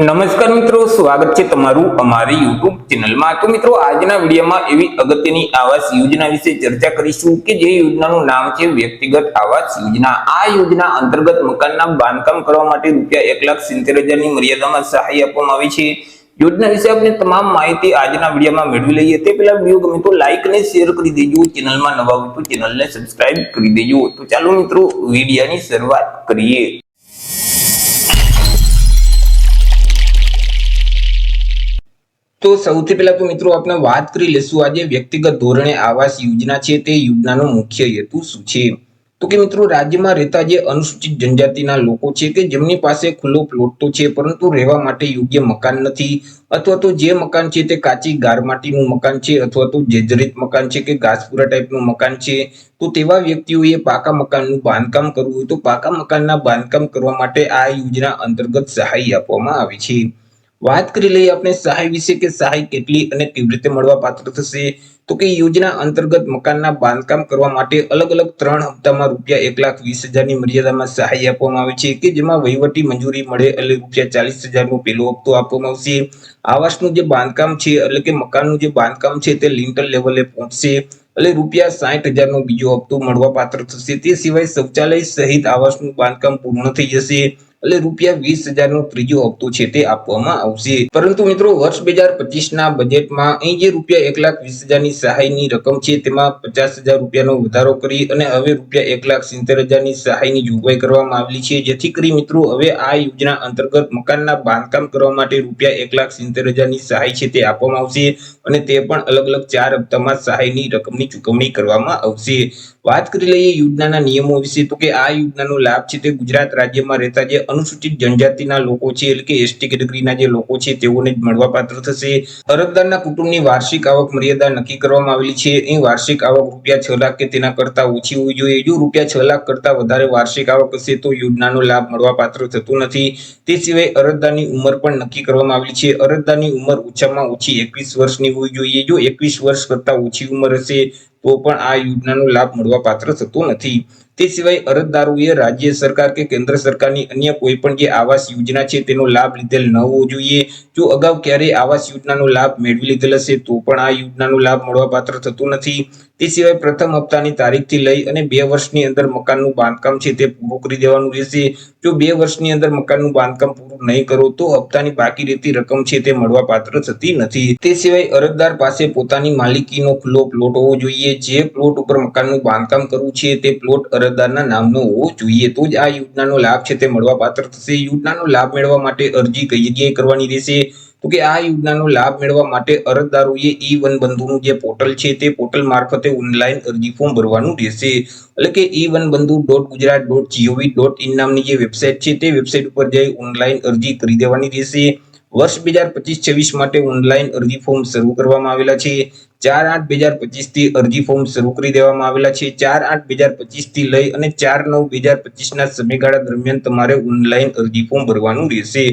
નમસ્કાર મિત્રો, સ્વાગત છે તમારું અમારી યુટ્યુબ ચેનલમાં તો મિત્રો, આજના વિડીયોમાં એવી અગત્યની આવાસ યોજના વિશે ચર્ચા કરીશું કે જે યોજનાનું નામ છે વ્યક્તિગત આવાસ યોજના. આ યોજના અંતર્ગત મકાનના બાંધકામ કરવા માટે રૂપિયા એક લાખ સિત્તેર હજારની મર્યાદામાં સહાય આપવામાં આવી છે. યોજના વિશે આપણે તમામ માહિતી આજના વિડીયોમાં મેળવી લઈએ. તે પહેલા વીડિયો ગમે તો લાઈક અને શેર કરી દેજો. ચેનલમાં નવા હોય તો ચેનલને સબસ્ક્રાઇબ કરી દેજો. તો ચાલો મિત્રો, વિડીયાની શરૂઆત કરીએ. તો સૌથી પહેલા તો મિત્રો આપણે વાત કરી લેશું આજે વ્યક્તિગત ધોરણે આવાસ યોજના છે તે યોજનાનો મુખ્ય હેતુ શું છે? તો કે મિત્રો રાજ્યમાં રહેતા જે અનુસૂચિત જનજાતિના લોકો છે કે જેમની પાસે ખુલ્લો પ્લોટ તો છે પરંતુ રહેવા માટે યોગ્ય મકાન નથી અથવા તો જે મકાન છે તે કાચી ગારમાટીનું મકાન છે અથવા તો જર્જરિત મકાન છે કે ઘાસપુરા ટાઈપનું મકાન છે, તો તેવા વ્યક્તિઓએ પાકા મકાનનું બાંધકામ કરવું હોય તો પાકા મકાનના બાંધકામ કરવા માટે આ યોજના અંતર્ગત સહાય આપવામાં આવે છે. વાત કરી લઈએ આપણે સહાય વિશે કે સહાય કેટલી અને કેવી રીતે મળવા પાત્ર થશે? તો કે યોજના અંતર્ગત મકાનના બાંધકામ કરવા માટે અલગ અલગ ત્રણ હપ્તામાં રૂપિયા એક લાખ વીસ હજારની મર્યાદામાં સહાય આપવામાં આવે છે કે જેમાં વહીવટી મંજૂરી મળે એટલે રૂપિયા ચાલીસ હજારનો પહેલો હપ્તો આપવામાં આવશે. આવાસનું જે બાંધકામ છે એટલે કે મકાનનું જે બાંધકામ છે તે લિન્ટલ લેવલે પહોંચશે એટલે રૂપિયા સાઠ હજારનો બીજો હપ્તો મળવા પાત્ર થશે. તે સિવાય શૌચાલય સહિત આવાસનું બાંધકામ પૂર્ણ થઈ જશે. એટલે રૂપિયા વીસ હજારનો ત્રીજું હપ્તો છે તે આપવામાં આવશે. પરંતુ મિત્રો, વર્ષ બે હજાર પચીસ ના બજેટમાં અહીં જે રૂપિયા એક લાખ વીસ હજારની સહાયની રકમ છે, તેમાં પચાસ હજાર રૂપિયાનો વધારો કરી અને હવે રૂપિયા એક લાખ સિત્તેર હજારની સહાયની જોગવાઈ કરવામાં આવેલી છે. જેથી કરી મિત્રો, હવે આ યોજના અંતર્ગત મકાનના બાંધકામ કરવા માટે રૂપિયા એક લાખ સિત્તેર હજારની સહાય છે તે આપવામાં આવશે અને તે પણ અલગ અલગ ચાર હપ્તામાં સહાયની રકમની ચૂકવણી કરવામાં આવશે. વાત કરી લઈએ યોજનાના નિયમો વિશે, તો કે આ યોજનાનો લાભ છે તે ગુજરાત રાજ્યમાં રહેતા જે અનુસૂચિત જનજાતિના લોકો છે, એટલે કે એસટી કેટેગરીના જે લોકો છે, તેઓને જ મળવા પાત્ર થશે. અરજદારના કુટુંબની વાર્ષિક આવક મર્યાદા નક્કી કરવામાં આવેલી છે. અહીં વાર્ષિક આવક રૂપિયા છ લાખ કે તેના કરતા ઓછી હોવી જોઈએ. જો રૂપિયા છ લાખ કરતા વધારે વાર્ષિક આવક હશે, તો યોજનાનો લાભ મળવા પાત્ર થતું નથી. તે સિવાય અરજદારની ઉંમર પણ નક્કી કરવામાં આવેલી છે. અરજદારની ઉંમર ઓછામાં ઓછી એકવીસ વર્ષની હોવી જોઈએ. જો એકવીસ વર્ષ કરતા ઓછી ઉંમર હશે તો પણ આ યોજનાનો લાભ મળવા પાત્ર થતો નથી. તે સિવાય અરજદારોએ રાજ્ય સરકાર કે કેન્દ્ર સરકારની અન્ય કોઈ પણ જે આવાસ યોજના છે તેનો લાભ લીધેલ ન હોવો જોઈએ. જો અગાઉ ક્યારેય આવાસ યોજનાનો લાભ મેળવી લીધેલ હશે તો પણ આ યોજનાનો લાભ મળવા પાત્ર થતો નથી. તે સિવાય પ્રથમ હપ્તાની તારીખથી લઈ અને બે વર્ષની અંદર મકાનનું બાંધકામ છે તે પૂરું કરી દેવાનું રહેશે. જો બે વર્ષની અંદર મકાનનું બાંધકામ પૂરું નહીં કરો તો હપ્તાની બાકી રહેતી રકમ છે તે મળવા પાત્ર થતી નથી. તે સિવાય અરજદાર પાસે પોતાની માલિકીનો ખુલ્લો પ્લોટ હોવો જોઈએ. જે પ્લોટ ઉપર મકાનનું બાંધકામ કરવું છે તે પ્લોટ અરજદારના નામનો હોવો જોઈએ. તો જ આ યોજનાનો લાભ છે તે મળવા પાત્ર થશે. યોજનાનો લાભ મેળવવા માટે અરજી કઈ જગ્યાએ કરવાની રહેશે? તો કે આ યોજનાનો લાભ મેળવવા માટે અરજદારોએ ઈ વન બંધુનું જે પોર્ટલ છે તે પોર્ટલ મારફતે ઓનલાઈન અરજી ફોર્મ ભરવાનું રહેશે. એટલે કે E Van Bandhu dot Gujarat dot GOV dot in નામની જે વેબસાઇટ છે તે વેબસાઇટ ઉપર જઈ ઓનલાઈન અરજી કરી દેવાની રહેશે. વર્ષ બે હજાર પચીસ છવ્વીસ માટે ઓનલાઈન અરજી ફોર્મ શરૂ કરવામાં આવેલા છે. ચાર આઠ બે હજાર પચીસથી અરજી ફોર્મ શરૂ કરી દેવામાં આવેલા છે. ચાર આઠ બે હજાર પચીસથી લઈ અને ચાર નવ બે હજાર પચીસ ના સમયગાળા દરમિયાન તમારે ઓનલાઈન અરજી ફોર્મ ભરવાનું રહેશે.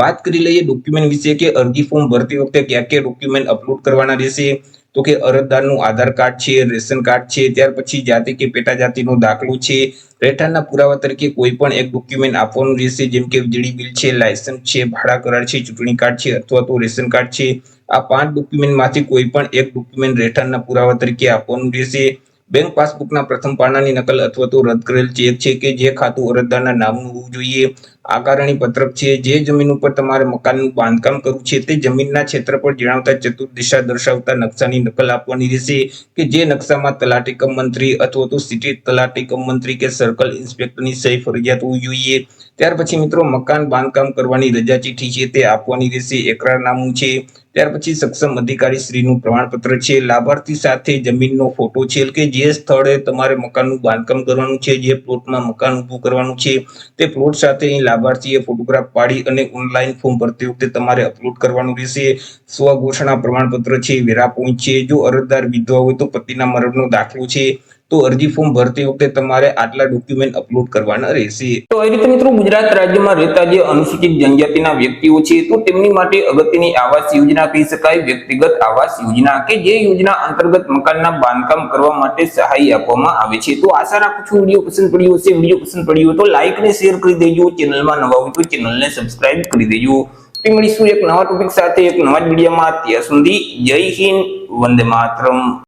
વાત કરી લઈએ ડોક્યુમેન્ટ વિશે કે અરજી ફોર્મ ભરતી વખતે કયા કયા ડોક્યુમેન્ટ અપલોડ કરવાના રહેશે. તો કે અરજદારનું આધાર કાર્ડ છે, રેશન કાર્ડ છે, ત્યાર પછી જાતિ કે પેટા જાતિનો દાખલો છે. રહેઠાણના પુરાવા તરીકે કોઈ પણ એક ડોક્યુમેન્ટ આપવાનું રહેશે. જેમ કે વીજળી બિલ છે લાયસન્સ છે, ભાડા કરાર છે, ચૂંટણી કાર્ડ છે અથવા તો રેશન કાર્ડ છે. આ પાંચ ડોક્યુમેન્ટમાંથી કોઈ પણ એક ડોક્યુમેન્ટ રહેઠાણના પુરાવા તરીકે આપવાનું રહેશે. બેંક પાસબુકના પ્રથમ પાનાની નકલ અથવા તો રદ કરેલ ચેક છે કે જે ખાતું અરજદારના નામનું હોવું જોઈએ. આકારણી પત્રક છે, જે જમીન ઉપર તમારે મકાનનું બાંધકામ કરવું છે, તે જમીનના ક્ષેત્રફળ જણાવતા ચતુર્દિશા દર્શાવતા નકશાની નકલ આપવાની રહેશે કે જે નકશામાં તલાટી કમ મંત્રી અથવા તો સિટી તલાટી કમ મંત્રી કે સર્કલ ઇન્સ્પેક્ટરની સહી ફરજિયાત હોવી જોઈએ. ત્યાર પછી મિત્રો, મકાન બાંધકામ કરવાની રજા ચીઠી છે, તે આપવાની રહેશે, એકરારનામું છે. ત્યાર પછી સક્ષમ અધિકારી શ્રીનું પ્રમાણપત્ર છે. લાભાર્થી સાથે જમીનનો ફોટો છે, કે જે સ્થળે તમારે મકાનનું બાંધકામ કરવાનું છે, જે પ્લોટમાં મકાન ઊભું કરવાનું છે, તે પ્લોટ સાથે અહીં લાભાર્થીએ ફોટોગ્રાફ પાડી અને ઓનલાઈન ફોર્મ ભરતી વખતે તમારે અપલોડ કરવાનું રહેશે. સ્વઘોષણા પ્રમાણપત્ર છે, વેરા પોઈન્ટ છે. જો અરજદાર વિધવા હોય તો પતિના મરણનો દાખલો છે. તો અરજી ફોર્મ ભરતી વખતે તમારે આટલા ડોક્યુમેન્ટ અપલોડ કરવાના રહેશે. તો એ રીતે મિત્રો ગુજરાત રાજ્યમાં રહેતા જે અનુસૂચિત જનજાતિના વ્યક્તિઓ છે, તો તેમની માટે અગત્યની આવાસ યોજના કહી શકાય, વ્યક્તિગત આવાસ યોજના કે જે યોજના અંતર્ગત મકાનના બાંધકામ કરવા માટે સહાય આપવામાં આવે છે. તો આશા રાખું છું વીડિયો પસંદ પડ્યો હશે. વીડિયો પસંદ પડ્યો તો લાઈક ને શેર કરી દેજો. ચેનલમાં નવા હોય તો ચેનલને સબસ્ક્રાઇબ કરી દેજો. તો મળીશું એક નવા ટોપિક સાથે, એક નવા જ વિડીયોમાં. ત્યાં સુધી જય હિન્દ, વંદે માતરમ.